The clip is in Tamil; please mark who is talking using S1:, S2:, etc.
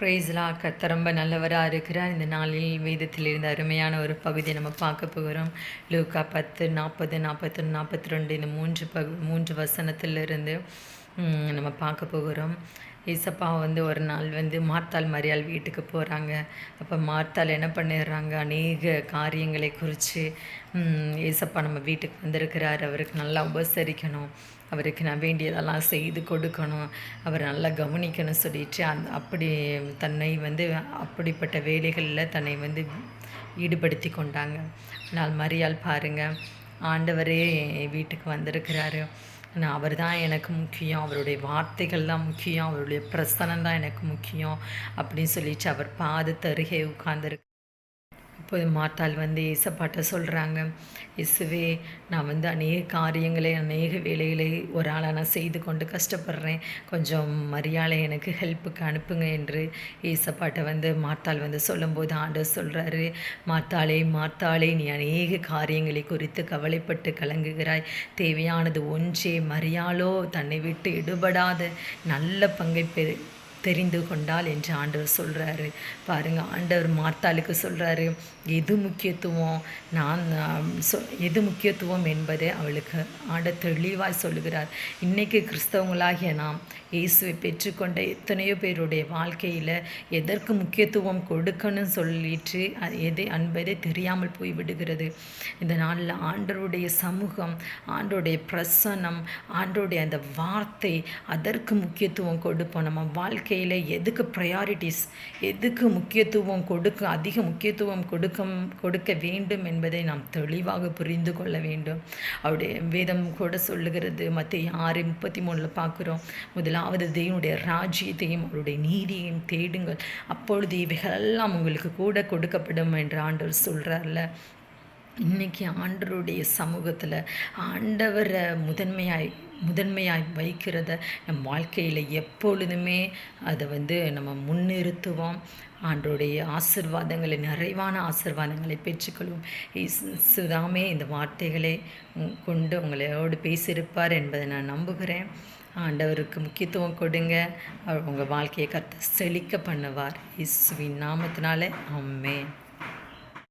S1: பிரைஸ்லா கர்த்தர் ரொம்ப நல்லவராக இருக்கிறார். இந்த நாளில் வேதத்தில் இருந்த அருமையான ஒரு பகுதியை நம்ம பார்க்க போகிறோம். லூக்கா பத்து நாற்பது நாற்பத்தொன்று நாற்பத்தி ரெண்டு இந்த மூன்று பகு மூன்று வசனத்திலிருந்து நம்ம பார்க்க போகிறோம். ஏசப்பா வந்து ஒரு நாள் வந்து மார்த்தாள் மரியாள் வீட்டுக்கு போகிறாங்க அப்போ மார்த்தாள் என்ன பண்ணிடுறாங்க? அநேக காரியங்களை குறித்து ஏசப்பா நம்ம வீட்டுக்கு வந்திருக்கிறார். அவருக்கு நல்லா உபசரிக்கணும். அவருக்கு நான் வேண்டியதெல்லாம் செய்து கொடுக்கணும். அவர் நல்லா கவனிக்கணும் சொல்லிட்டு அந் அப்படி தன்னை வந்து அப்படிப்பட்ட வேலைகளில் தன்னை வந்து ஈடுபடுத்தி கொண்டாங்க. ஆனால் மரியாள் பாருங்கள் ஆண்டவரே வீட்டுக்கு வந்திருக்கிறாரு. ஆனால் அவர் தான் எனக்கு முக்கியம். அவருடைய வார்த்தைகள் தான் முக்கியம். அவருடைய பிரசனம் தான் எனக்கு முக்கியம் அப்படின்னு சொல்லிட்டு அவர் பாதத்தருகே உட்கார்ந்துருக்கு இப்போ மாத்தாள் வந்து இசப்பாட்ட சொல்கிறாங்க இசுவே நான் வந்து அநேக காரியங்களை அநேக வேலைகளை ஒரு ஆளாக நான் செய்து கொண்டு கஷ்டப்படுறேன். கொஞ்சம் மரியாதை எனக்கு ஹெல்ப்புக்கு அனுப்புங்க என்று இசப்பாட்டை வந்து மாத்தாள் வந்து சொல்லும்போது ஆண்டர் சொல்கிறாரு மாத்தாளே மாத்தாளே நீ அநேக காரியங்களை குறித்து கவலைப்பட்டு கலங்குகிறாய். தேவையானது ஒன்றே மரியாளோ தன்னை விட்டு எடுபடாத நல்ல பங்கை பெரு தெரிந்து கொண்டால் என்று ஆண்டவர் சொல்கிறாரு பாருங்கள் ஆண்டவர் மார்த்தாளுக்கு சொல்கிறாரு எது முக்கியத்துவம்? நான் சொ எது முக்கியத்துவம் என்பதை அவளுக்கு ஆண்ட தெளிவாய் சொல்லுகிறார். இன்றைக்கு கிறிஸ்தவங்களாகிய நாம் இயேசுவை பெற்றுக்கொண்ட எத்தனையோ பேருடைய வாழ்க்கையில் எதற்கு முக்கியத்துவம் கொடுக்கணும்னு சொல்லிட்டு எதை அன்பதை தெரியாமல் போய் விடுகிறது இந்த நாளில் ஆண்டருடைய சமூகம் ஆண்டருடைய பிரசன்னம் ஆண்டோடைய அந்த வார்த்தை அதற்கு முக்கியத்துவம் கொடுப்போம். நம்ம வாழ்க்கை வாழ்க்கையில் எதுக்கு ப்ரையாரிட்டிஸ் எதுக்கு முக்கியத்துவம் கொடுக்க அதிக முக்கியத்துவம் கொடுக்க கொடுக்க வேண்டும் என்பதை நாம் தெளிவாக புரிந்து கொள்ள வேண்டும். அவருடைய வேதம் கூட சொல்லுகிறது மற்ற ஆறு முப்பத்தி மூணில் பார்க்குறோம். முதலாவது தேவனுடைய ராஜ்யத்தையும் அவருடைய நீதியையும் தேடுங்கள். அப்பொழுது இவைகளெல்லாம் உங்களுக்கு கூட கொடுக்கப்படும் என்று ஆண்டவர் சொல்கிறார்ல இன்றைக்கி ஆண்டவருடைய சமூகத்தில் ஆண்டவரை முதன்மையாக முதன்மையாய் வைக்கிறத நம் வாழ்க்கையில் எப்பொழுதுமே அதை வந்து நம்ம முன்னிறுத்துவோம். ஆண்டோடைய ஆசிர்வாதங்களை நிறைவான ஆசிர்வாதங்களை பெற்றுக்கொள்வோம். சுதாமே இந்த வார்த்தைகளை கொண்டு உங்களோடு பேசியிருப்பார் என்பதை நான் நம்புகிறேன். ஆண்டவருக்கு முக்கியத்துவம் கொடுங்க. அவர் உங்கள் வாழ்க்கையை கற்று செழிக்க பண்ணுவார். இயேசுவின் நாமத்தினாலே அம்மேன்